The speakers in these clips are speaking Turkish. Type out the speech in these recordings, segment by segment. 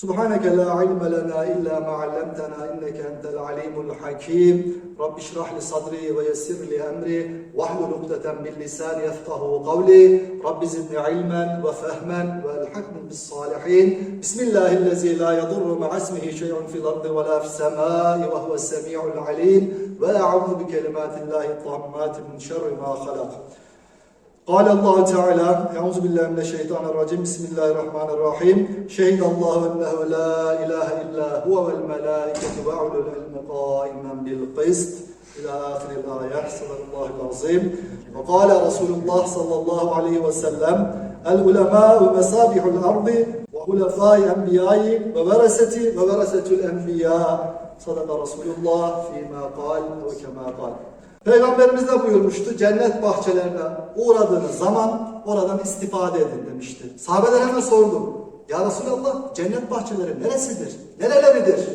سبحانك لا علم لنا إلا ما علمتنا إنك أنت العليم الحكيم. رب اشرح لي صدري ويسر لي أمري واحلل عقدة من لساني يفقه قولي. رب زدني علما وفهما والحقني بالصالحين. بسم الله الذي لا يضر مع اسمه شيء في الأرض ولا في السماء وهو السميع العليم. وأعوذ بكلمات الله الطامات من شر ما خلق. قال الله تعالى أعوذ بالله من الشيطان الرجيم بسم الله الرحمن الرحيم. شهد الله أنه لا إله إلا هو والملائكة وأولو العلم قائما بالقسط. إلى آخر الآية صدق الله العظيم. وقال رسول الله صلى الله عليه وسلم العلماء مصابيح الأرض وخلفاء أنبياء وورثة وورثة الأنبياء. صدق رسول الله فيما قال وكما قال. Peygamberimiz de buyurmuştu cennet bahçelerine uğradığınız zaman oradan istifade edin demişti. Sahabeler hemen sordu. Ya Resulallah cennet bahçeleri neresidir? Nereleridir?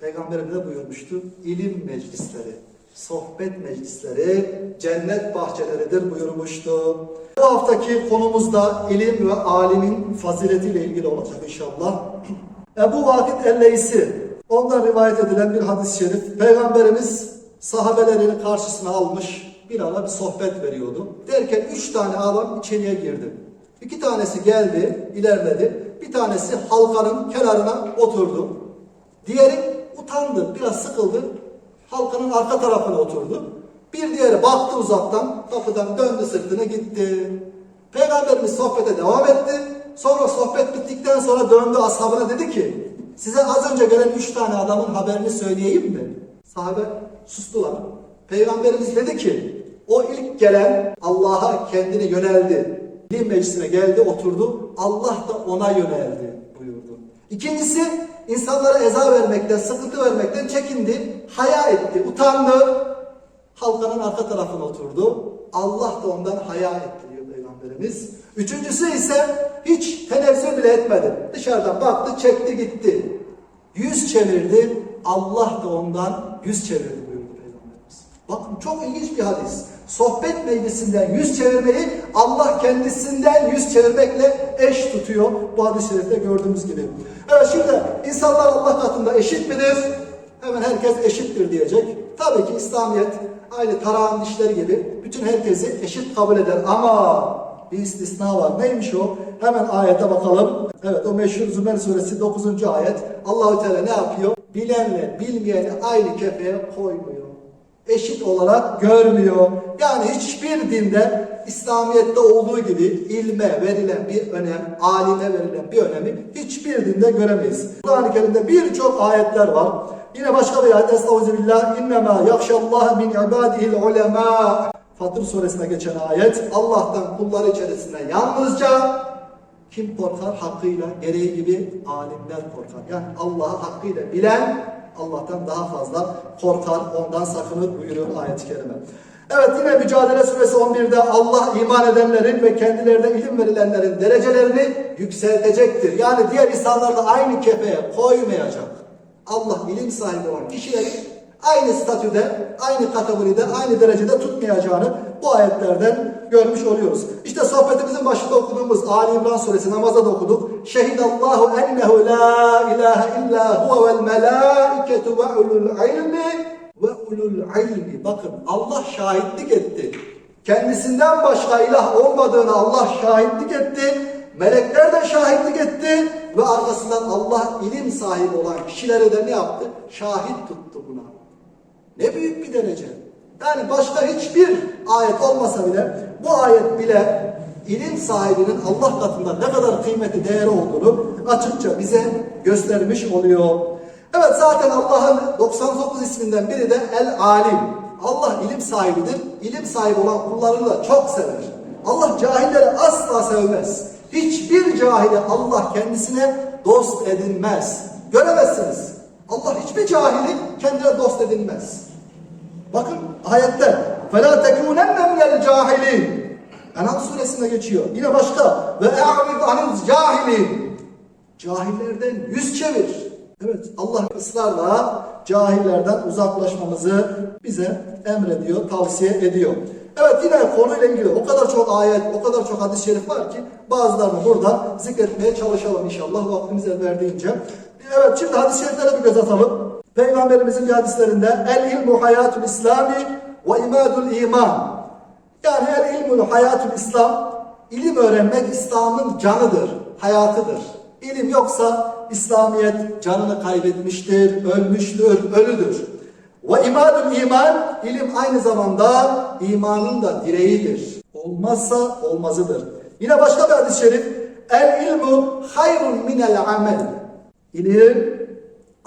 Peygamberimiz de buyurmuştu. İlim meclisleri, sohbet meclisleri cennet bahçeleridir buyurmuştu. Bu haftaki konumuz da ilim ve alimin faziletiyle ilgili olacak inşallah. Ebu Vakit Elleysi, ondan rivayet edilen bir hadis-i şerif. Peygamberimiz sahabelerini karşısına almış bir ara bir sohbet veriyordu. Derken üç tane adam içeriye girdi. İki tanesi geldi, ilerledi. Bir tanesi halkanın kenarına oturdu. Diğeri utandı, biraz sıkıldı. Halkanın arka tarafına oturdu. Bir diğeri baktı uzaktan, kapıdan döndü sırtını gitti. Peygamberimiz sohbete devam etti. Sonra sohbet bittikten sonra döndü ashabına dedi ki, size az önce gelen üç tane adamın haberini söyleyeyim mi? Sahabe sustular. Peygamberimiz dedi ki, o ilk gelen Allah'a kendini yöneldi. İlim meclisine geldi, oturdu. Allah da ona yöneldi buyurdu. İkincisi, insanlara eza vermekten, sıkıntı vermekten çekindi, haya etti, utandı. Halkanın arka tarafına oturdu. Allah da ondan haya etti diyor Peygamberimiz. Üçüncüsü ise hiç tenezzül bile etmedi. Dışarıdan baktı, çekti gitti. Yüz çevirdi, Allah da ondan yüz çevirdi buyurdu Peygamberimiz. Bakın çok ilginç bir hadis. Sohbet meclisinden yüz çevirmeyi Allah kendisinden yüz çevirmekle eş tutuyor. Bu hadis-i şerifte gördüğümüz gibi. Evet şimdi insanlar Allah katında eşit midir? Hemen herkes eşittir diyecek. Tabii ki İslamiyet aynı tarağın dişleri gibi bütün herkesi eşit kabul eder ama bir istisna var. Neymiş o? Hemen ayete bakalım. Evet o meşhur Zümer suresi 9. ayet. Allahu Teala ne yapıyor? Bilenle bilmeyeni aynı kefeye koymuyor. Eşit olarak görmüyor. Yani hiçbir dinde İslamiyet'te olduğu gibi ilme verilen bir önem, alime verilen bir önemi hiçbir dinde göremeyiz. Kur'an-ı Kerim'de birçok ayetler var. Yine başka bir ayet Estağfirullah innema yakşallaha min ibadihil ulema Fatır suresine geçen ayet Allah'tan kulları içerisinde yalnızca kim korkar? Hakkıyla gereği gibi alimler korkar. Yani Allah'ı hakkıyla bilen Allah'tan daha fazla korkar, ondan sakınır buyuruyor ayet-i kerime. Evet yine Mücadele Suresi 11'de Allah iman edenlerin ve kendilerine ilim verilenlerin derecelerini yükseltecektir. Yani diğer insanlarla aynı kefeye koymayacak. Allah ilim sahibi olan kişileri aynı statüde, aynı kategoride, aynı derecede tutmayacağını bu ayetlerden görmüş oluyoruz. İşte sohbetimizin başında okuduğumuz Ali İmran suresi namazda da okuduk. Şehidallahu ennehu la ilahe illa huve vel melâiketu ve ulul ilmi ve ulul ilmi. Bakın Allah şahitlik etti. Kendisinden başka ilah olmadığını Allah şahitlik etti. Melekler de şahitlik etti ve arkasından Allah ilim sahibi olan kişilere de ne yaptı? Şahit tuttu buna. Ne büyük bir derece. Yani başka hiçbir ayet olmasa bile bu ayet bile ilim sahibinin Allah katında ne kadar kıymeti değeri olduğunu açıkça bize göstermiş oluyor. Evet zaten Allah'ın 99 isminden biri de El Alim. Allah ilim sahibidir. İlim sahibi olan kullarını da çok sever. Allah cahilleri asla sevmez. Hiçbir cahili Allah kendisine dost edinmez. Göremezsiniz. Allah hiçbir cahili kendine dost edinmez. Bakın ayette فَلَا تَكُونَنَّ مِنَ الْجَاهِلِينَ Enam suresinde geçiyor. Yine başka ve اَعْرِضْ عَنِ الْجَاهِلِينَ Cahillerden yüz çevir. Evet Allah ısrarla cahillerden uzaklaşmamızı bize emrediyor, tavsiye ediyor. Evet yine konuyla ilgili o kadar çok ayet, o kadar çok hadis-i şerif var ki bazılarını burada zikretmeye çalışalım inşallah vaktimiz el verdiğince. Evet şimdi hadis-i şeriflere bir göz atalım. Peygamberimizin hadislerinde el ilmu hayatul islami ve imadul iman. Yani el ilmul hayatul İslam, ilim öğrenmek İslam'ın canıdır, hayatıdır. İlim yoksa İslamiyet canını kaybetmiştir, ölmüştür, ölüdür. Ve imanul iman, ilim aynı zamanda imanın da direğidir. Olmazsa olmazıdır. Yine başka bir hadis-i şerif, el ilmu hayrun minel amel. İlim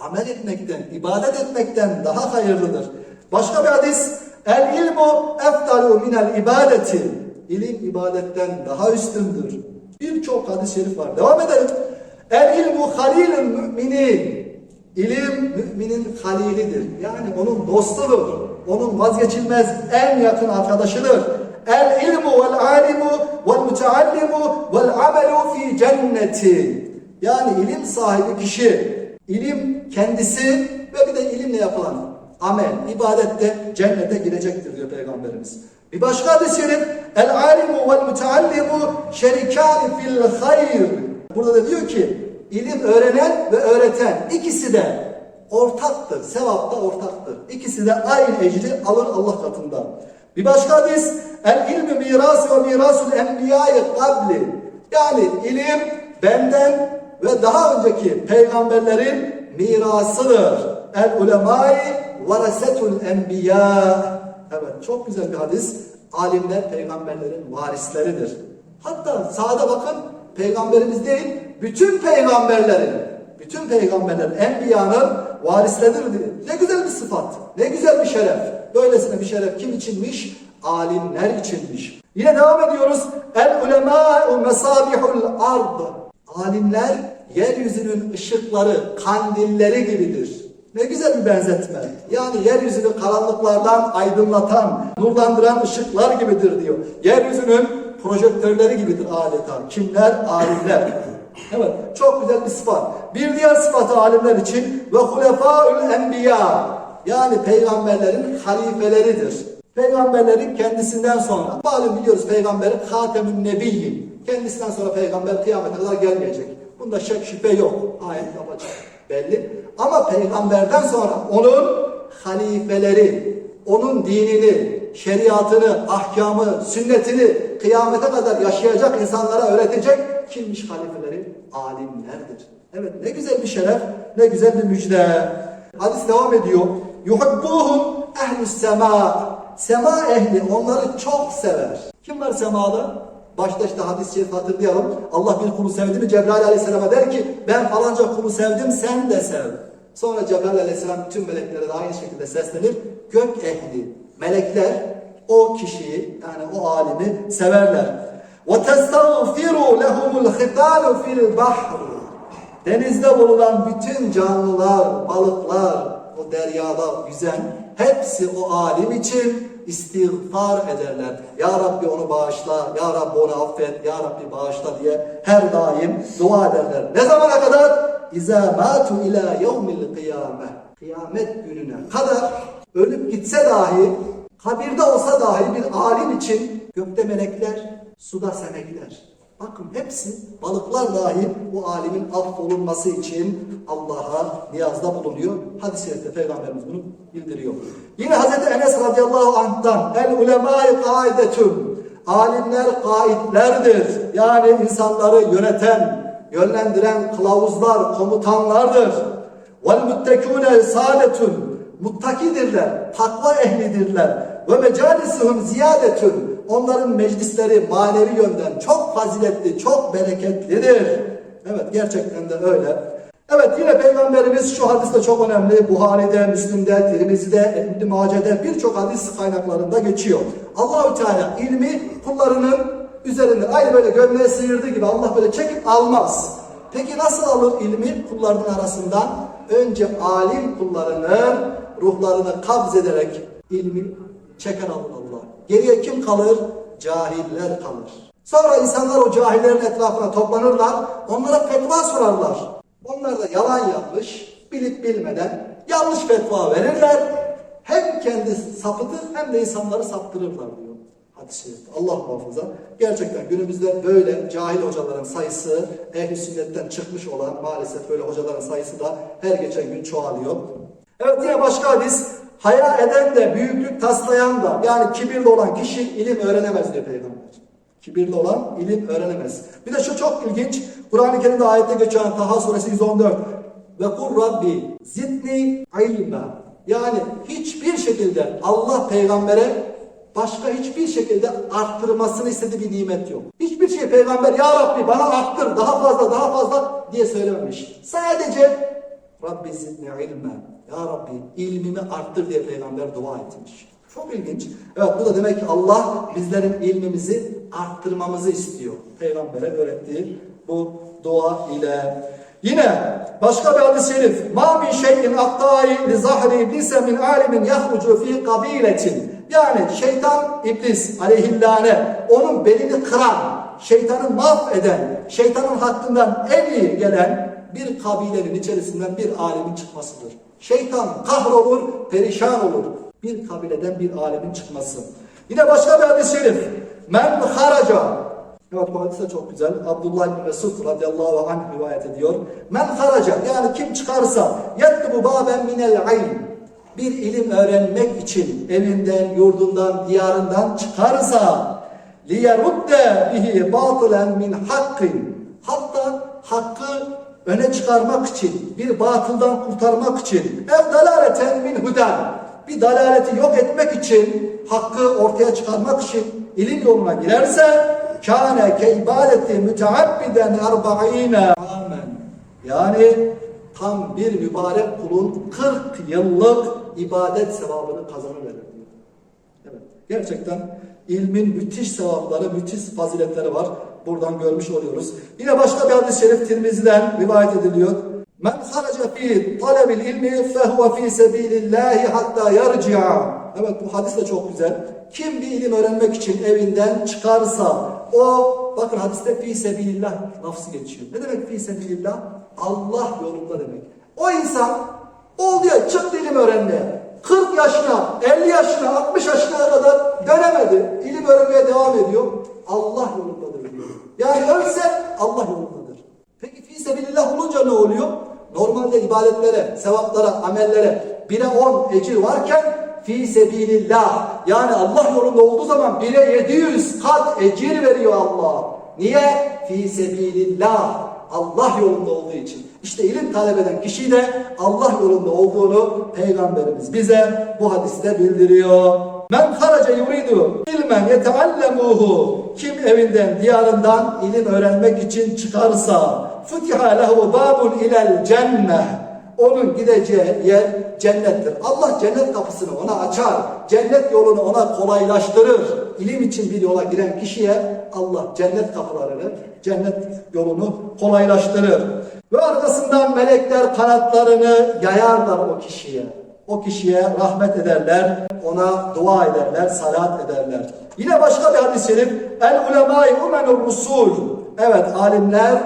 amel etmekten, ibadet etmekten daha hayırlıdır. Başka bir hadis, el ilmu eftalu minel ibadeti. İlim ibadetten daha üstündür. Birçok hadis-i şerif var. Devam edelim. El ilmu halilun müminin. İlim müminin halilidir. Yani onun dostudur. Onun vazgeçilmez en yakın arkadaşıdır. El ilmu vel alimu vel müteallimu vel amelu fi cenneti. Yani ilim sahibi kişi, ilim kendisi ve bir de ilimle yapılan amel, ibadette cennete girecektir diyor Peygamberimiz. Bir başka hadis-i şerif, el alimu vel müteallimu şerikâni fil hayr. Burada da diyor ki, ilim öğrenen ve öğreten ikisi de ortaktır, sevapta ortaktır. İkisi de aynı ecri alır Allah katında. Bir başka hadis, el ilmi mirası ve mirasul enbiyayı kabli. Yani ilim benden ve daha önceki peygamberlerin mirasıdır. El ulemai varasetul enbiya. Evet çok güzel bir hadis. Alimler peygamberlerin varisleridir. Hatta sağda bakın peygamberimiz değil bütün peygamberlerin bütün peygamberlerin enbiyanın varisleridir. Ne güzel bir sıfat. Ne güzel bir şeref. Böylesine bir şeref kim içinmiş? Alimler içinmiş. Yine devam ediyoruz. El ulemâ'u mesabihul ard. Alimler yeryüzünün ışıkları, kandilleri gibidir. Ne güzel bir benzetme. Yani yeryüzünü karanlıklardan aydınlatan, nurlandıran ışıklar gibidir diyor. Yeryüzünün projektörleri gibidir adeta. Kimler? Alimler. Evet, çok güzel bir sıfat. Bir diğer sıfatı alimler için ve hulefaül enbiya. Yani peygamberlerin halifeleridir. Peygamberlerin kendisinden sonra, malum biliyoruz peygamberi Hatemün Nebiyyin. Kendisinden sonra peygamber kıyamete kadar gelmeyecek. Bunda şek şüphe yok. Ayet yapacak belli. Ama peygamberden sonra onun halifeleri, onun dinini, şeriatını, ahkamı, sünnetini kıyamete kadar yaşayacak insanlara öğretecek kimmiş halifeleri? Alimlerdir. Evet ne güzel bir şeref, ne güzel bir müjde. Hadis devam ediyor. Yuhibbuhum ehlus sema. Sema ehli onları çok sever. Kim var semada? Başta işte hadis-i şerif hatırlayalım. Allah bir kulu sevdi mi Cebrail aleyhisselama der ki ben falanca kulu sevdim sen de sev. Sonra Cebrail aleyhisselam tüm meleklere de aynı şekilde seslenir. Gök ehli, melekler o kişiyi yani o alimi severler. وَتَسْتَغْفِرُ لَهُمُ الْخِطَالُ فِي الْبَحْرِ Denizde bulunan bütün canlılar, balıklar, o deryada yüzen hepsi o alim için istiğfar ederler. Ya Rabbi onu bağışla, Ya Rabbi onu affet, Ya Rabbi bağışla diye her daim dua ederler. Ne zamana kadar? İza matu ila yevmil kıyame. Kıyamet gününe kadar ölüp gitse dahi, kabirde olsa dahi bir alim için gökte melekler, suda senekler. Bakın hepsi balıklar dahi bu alimin affolunması için Allah'a niyazda bulunuyor. Hadis-i şerifte Peygamberimiz bunu bildiriyor. Yine Hazreti Enes radıyallahu anh'tan el ulemâi kaidetüm alimler kaidlerdir. Yani insanları yöneten, yönlendiren kılavuzlar, komutanlardır. Vel muttekûne saadetün muttakidirler, takva ehlidirler. Ve mecalisuhum ziyadetün onların meclisleri manevi yönden çok faziletli, çok bereketlidir. Evet gerçekten de öyle. Evet yine Peygamberimiz şu hadis de çok önemli. Buhari'de, Müslim'de, Tirmizi'de, İbn-i Mace'de birçok hadis kaynaklarında geçiyor. Allahü Teala ilmi kullarının üzerinde aynı böyle gömleğe sıyırdığı gibi Allah böyle çekip almaz. Peki nasıl alır ilmi kullarının arasından? Önce alim kullarının ruhlarını kabz ederek ilmi alır Allah. Geriye kim kalır? Cahiller kalır. Sonra insanlar o cahillerin etrafına toplanırlar. Onlara fetva sorarlar. Onlar da yalan yanlış, bilip bilmeden yanlış fetva verirler. Hem kendi sapıtır hem de insanları saptırırlar diyor. Hadis-i şerifte. Allah muhafaza. Gerçekten günümüzde böyle cahil hocaların sayısı ehl sünnetten çıkmış olan maalesef böyle hocaların sayısı da her geçen gün çoğalıyor. Evet yine başka hadis. Haya eden de büyüklük taslayan da yani kibirli olan kişi ilim öğrenemez diyor Peygamber. Kibirli olan ilim öğrenemez. Bir de şu çok ilginç. Kur'an-ı Kerim'de ayette geçen Taha suresi 114. Ve kul Rabbi zidni ilma. Yani hiçbir şekilde Allah peygambere başka hiçbir şekilde arttırmasını istediği bir nimet yok. Hiçbir şey peygamber ya Rabbi bana arttır daha fazla daha fazla diye söylememiş. Sadece Rabbi zidni ilma. Ya Rabbi ilmimi arttır diye peygamber dua etmiş. Çok ilginç. Evet bu da demek ki Allah bizlerin ilmimizi arttırmamızı istiyor. Peygamber'e öğrettiği bu dua ile. Yine başka bir hadis-i şerif. Ma min şeyin aktai li zahri iblise min alimin yahrucu fi kabiletin. Yani şeytan iblis aleyhillâne onun belini kıran, şeytanı mahveden, şeytanın hakkından en iyi gelen bir kabilenin içerisinden bir alimin çıkmasıdır. Şeytan kahrolur, perişan olur. Bir kabileden bir alimin çıkması. Yine başka bir hadis-i şerif. Men haraca. Evet bu hadis de çok güzel. Abdullah bin Mesud radıyallahu anh rivayet ediyor. Men haraca yani kim çıkarsa yetlubu baben minel ilm. Bir ilim öğrenmek için evinden, yurdundan, diyarından çıkarsa liyerudde bihi batılen min hakkin. Hatta hakkı öne çıkarmak için, bir batıldan kurtarmak için, ev dalaleten min huden, bir dalaleti yok etmek için, hakkı ortaya çıkarmak için ilim yoluna girerse, kâne ke ibadeti müteabbiden erba'ine amen. Yani tam bir mübarek kulun 40 yıllık ibadet sevabını kazanıverir. Evet, gerçekten ilmin müthiş sevapları, müthiş faziletleri var. Buradan görmüş oluyoruz. Yine başka bir hadis-i şerif Tirmizi'den rivayet ediliyor. Men haraca fi talebil ilmi fehuve fi sebilillahi hatta yarci'a. Evet bu hadis de çok güzel. Kim bir ilim öğrenmek için evinden çıkarsa o bakın hadiste fi sebilillah lafzı geçiyor. Ne demek fi sebilillah? Allah yolunda demek. O insan oldu ya çıktı ilim öğrenmeye. 40 yaşına, 50 yaşına, 60 yaşına kadar dönemedi. İlim öğrenmeye devam ediyor. Allah ölse Allah yolundadır. Peki fi sebilillah olunca ne oluyor? Normalde ibadetlere, sevaplara, amellere bire 10 ecir varken fi sebilillah yani Allah yolunda olduğu zaman bire 700 kat ecir veriyor Allah. Niye? Fi sebilillah. Allah yolunda olduğu için. İşte ilim talep eden kişi de Allah yolunda olduğunu Peygamberimiz bize bu hadiste bildiriyor. Men haraca yuridu ilmen yeteallemuhu kim evinden diyarından ilim öğrenmek için çıkarsa futiha lehu babun ilel cenneh onun gideceği yer cennettir. Allah cennet kapısını ona açar. Cennet yolunu ona kolaylaştırır. İlim için bir yola giren kişiye Allah cennet kapılarını, cennet yolunu kolaylaştırır. Ve arkasından melekler kanatlarını yayarlar o kişiye o kişiye rahmet ederler, ona dua ederler, salat ederler. Yine başka bir hadis-i şerif el ulemai umenur rusul. Evet alimler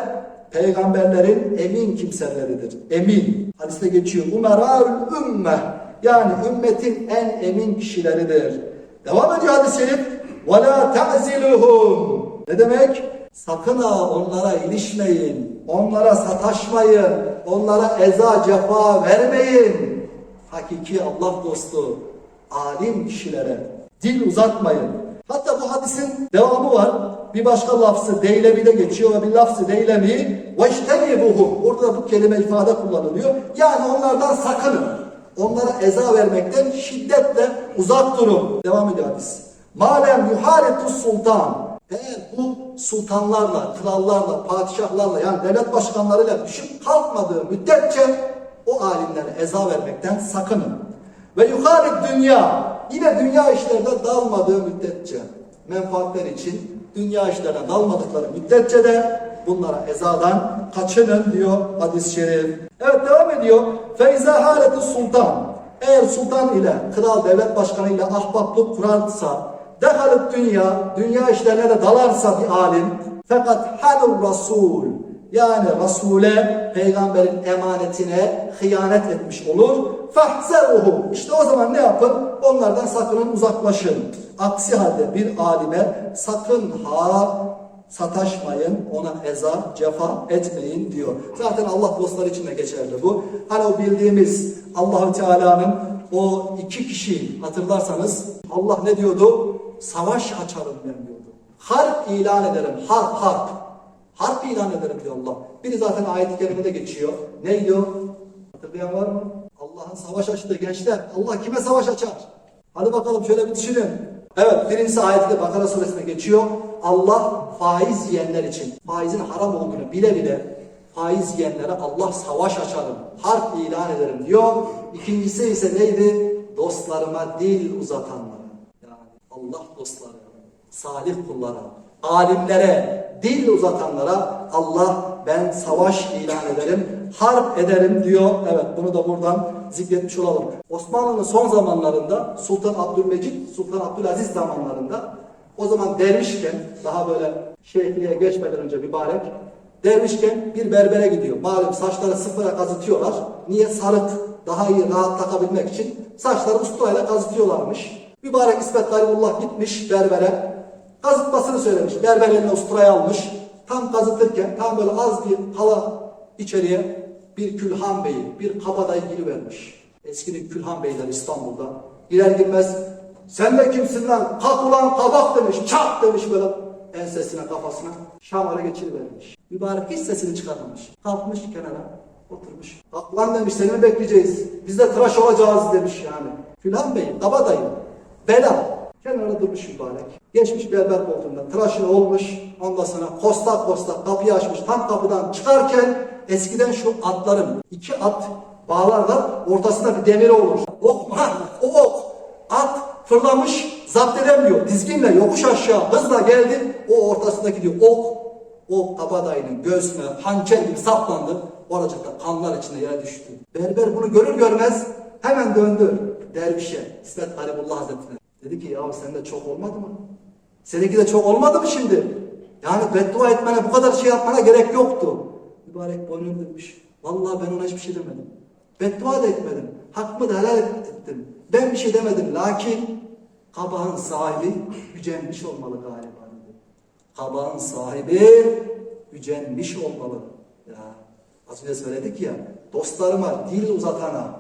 peygamberlerin emin kimseleridir. Emin. Hadiste geçiyor. Umeraül ümme. Yani ümmetin en emin kişileridir. Devam ediyor hadis-i şerif. Ve la ta'ziluhum. Ne demek? Sakın ha onlara ilişmeyin. Onlara sataşmayın. Onlara eza cefa vermeyin hakiki Allah dostu, alim kişilere dil uzatmayın. Hatta bu hadisin devamı var. Bir başka lafzı deylemi de geçiyor ve bir lafzı deylemi veştenibuhum. Orada bu kelime ifade kullanılıyor. Yani onlardan sakının. Onlara eza vermekten şiddetle uzak durun. Devam ediyor hadis. Malem yuharetu sultan. Eğer bu sultanlarla, krallarla, padişahlarla yani devlet başkanlarıyla düşüp kalkmadığı müddetçe o alimlere eza vermekten sakının. Ve yukarı dünya yine dünya işlerine dalmadığı müddetçe menfaatler için dünya işlerine dalmadıkları müddetçe de bunlara ezadan kaçının diyor hadis-i şerif. Evet devam ediyor. Feyza haleti sultan. Eğer sultan ile kral devlet başkanı ile ahbaplık kurarsa dehalet dünya dünya işlerine de dalarsa bir alim fakat halur rasul yani Resul'e, peygamberin emanetine hıyanet etmiş olur. Fahzeruhu. İşte o zaman ne yapın? Onlardan sakının uzaklaşın. Aksi halde bir alime sakın ha sataşmayın, ona eza, cefa etmeyin diyor. Zaten Allah dostları için de geçerli bu. Hani o bildiğimiz Allahü Teala'nın o iki kişi hatırlarsanız Allah ne diyordu? Savaş açarım ben diyordu. Harp ilan ederim. Harp, harp. Harp ilan ederim diyor Allah. Biri zaten ayet-i kerimede geçiyor. Ne diyor? Hatırlayan var mı? Allah'ın savaş açtığı gençler. Allah kime savaş açar? Hadi bakalım şöyle bir düşünün. Evet birincisi ayette Bakara suresine geçiyor. Allah faiz yiyenler için faizin haram olduğunu bile bile faiz yiyenlere Allah savaş açarım, harp ilan ederim diyor. İkincisi ise neydi? Dostlarıma dil uzatanlara. Yani Allah dostları, salih kullara, alimlere, dil uzatanlara Allah ben savaş ilan ederim, harp ederim diyor. Evet bunu da buradan zikretmiş olalım. Osmanlı'nın son zamanlarında Sultan Abdülmecit, Sultan Abdülaziz zamanlarında o zaman dervişken daha böyle şeyhliğe geçmeden önce mübarek dervişken bir berbere gidiyor. Malum saçları sıfıra kazıtıyorlar. Niye? Sarık daha iyi rahat takabilmek için saçları usturayla kazıtıyorlarmış. Mübarek İsmet Garibullah gitmiş berbere. Kazıtmasını söylemiş. Berber eline usturayı almış. Tam kazıtırken tam böyle az bir hala içeriye bir Külhan Bey'i, bir kabadayı girivermiş. Eskinin Külhan Beyler İstanbul'da. Girer girmez sen de kimsin lan? Kalk ulan kabak demiş. Çak demiş böyle ensesine kafasına. Şamar'a geçirivermiş. Mübarek hiç sesini çıkarmamış. Kalkmış kenara oturmuş. Kalk lan demiş seni mi bekleyeceğiz? Biz de tıraş olacağız demiş yani. Külhan Bey, kabadayı, bela. Kenara durmuş mübarek. Geçmiş berber koltuğundan tıraşını olmuş. Ondan sonra kostak kostak kapıyı açmış. Tam kapıdan çıkarken eskiden şu atların iki at bağlarlar. Ortasında bir demiri olur. Ok, ha, o ok. At fırlamış zapt edemiyor. Dizginle yokuş aşağı hızla geldi. O ortasındaki diyor ok o kabadayının göğsüne hançer gibi saplandı. Oracıkta kanlar içinde yere düştü. Berber bunu görür görmez hemen döndü dervişe İsmet Garibullah Hazretleri'ne. Dedi ki ya sende çok olmadı mı? Seninki de çok olmadı mı şimdi? Yani beddua etmene bu kadar şey yapmana gerek yoktu. Mübarek boynunu demiş. Vallahi ben ona hiçbir şey demedim. Beddua da etmedim. Hakkımı da helal ettim. Ben bir şey demedim. Lakin kabağın sahibi gücenmiş olmalı galiba. dedi. Kabağın sahibi gücenmiş olmalı. Ya az önce söyledik ya dostlarıma dil uzatana,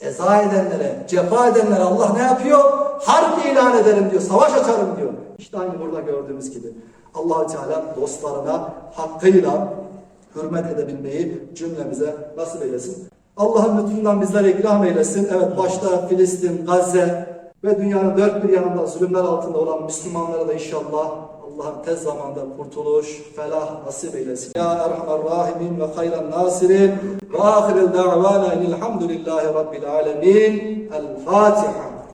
eza edenlere, cefa edenlere Allah ne yapıyor? Harp ilan ederim diyor, savaş açarım diyor. İşte aynı burada gördüğümüz gibi. allah Teala dostlarına hakkıyla hürmet edebilmeyi cümlemize nasip eylesin. Allah'ın lütfundan bizlere ikram eylesin. Evet başta Filistin, Gazze ve dünyanın dört bir yanında zulümler altında olan Müslümanlara da inşallah Allah'ın tez zamanda kurtuluş, felah nasip eylesin. Ya Erhamer Rahimin ve hayran nasirin ve ahirel da'vana enilhamdülillahi rabbil alemin. El Fatiha.